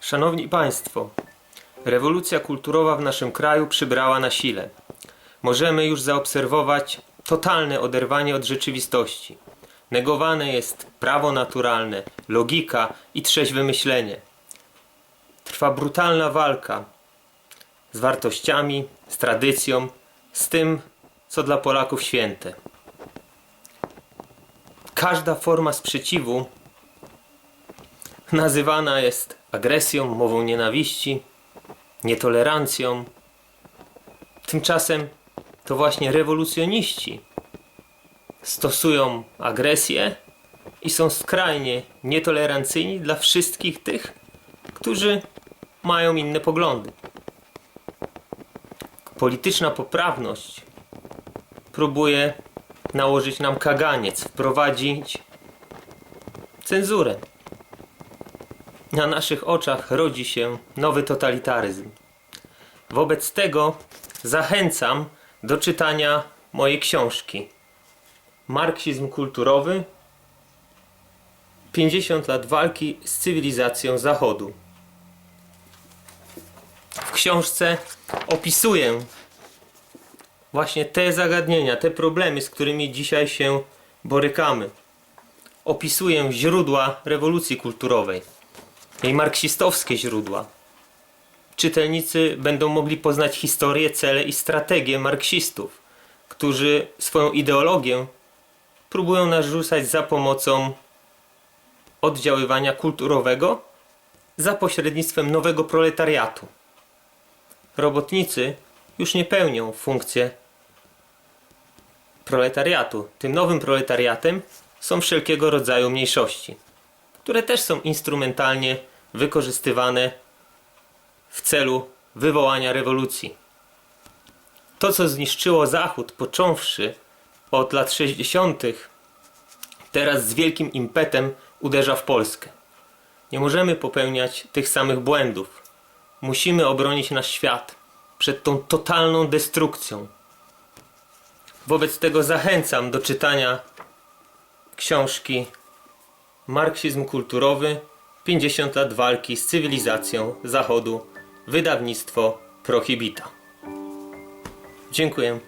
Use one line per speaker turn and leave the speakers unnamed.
Szanowni Państwo, rewolucja kulturowa w naszym kraju przybrała na sile. Możemy już zaobserwować totalne oderwanie od rzeczywistości. Negowane jest prawo naturalne, logika i trzeźwe myślenie. Trwa brutalna walka z wartościami, z tradycją, z tym, co dla Polaków święte. Każda forma sprzeciwu nazywana jest agresją, mową nienawiści, nietolerancją. Tymczasem to właśnie rewolucjoniści stosują agresję i są skrajnie nietolerancyjni dla wszystkich tych, którzy mają inne poglądy. Polityczna poprawność próbuje nałożyć nam kaganiec, wprowadzić cenzurę. Na naszych oczach rodzi się nowy totalitaryzm. Wobec tego zachęcam do czytania mojej książki. Marksizm kulturowy 50 lat walki z cywilizacją Zachodu. W książce opisuję właśnie te zagadnienia, te problemy, z którymi dzisiaj się borykamy. Opisuję źródła rewolucji kulturowej jej marksistowskie źródła. Czytelnicy będą mogli poznać historię, cele i strategie marksistów, którzy swoją ideologię próbują narzucać za pomocą oddziaływania kulturowego za pośrednictwem nowego proletariatu. Robotnicy już nie pełnią funkcję proletariatu. Tym nowym proletariatem są wszelkiego rodzaju mniejszości które też są instrumentalnie wykorzystywane w celu wywołania rewolucji. To, co zniszczyło Zachód, począwszy od lat 60., teraz z wielkim impetem uderza w Polskę. Nie możemy popełniać tych samych błędów. Musimy obronić nasz świat przed tą totalną destrukcją. Wobec tego zachęcam do czytania książki Marksizm kulturowy 50 lat walki z cywilizacją Zachodu Wydawnictwo Prohibita. Dziękuję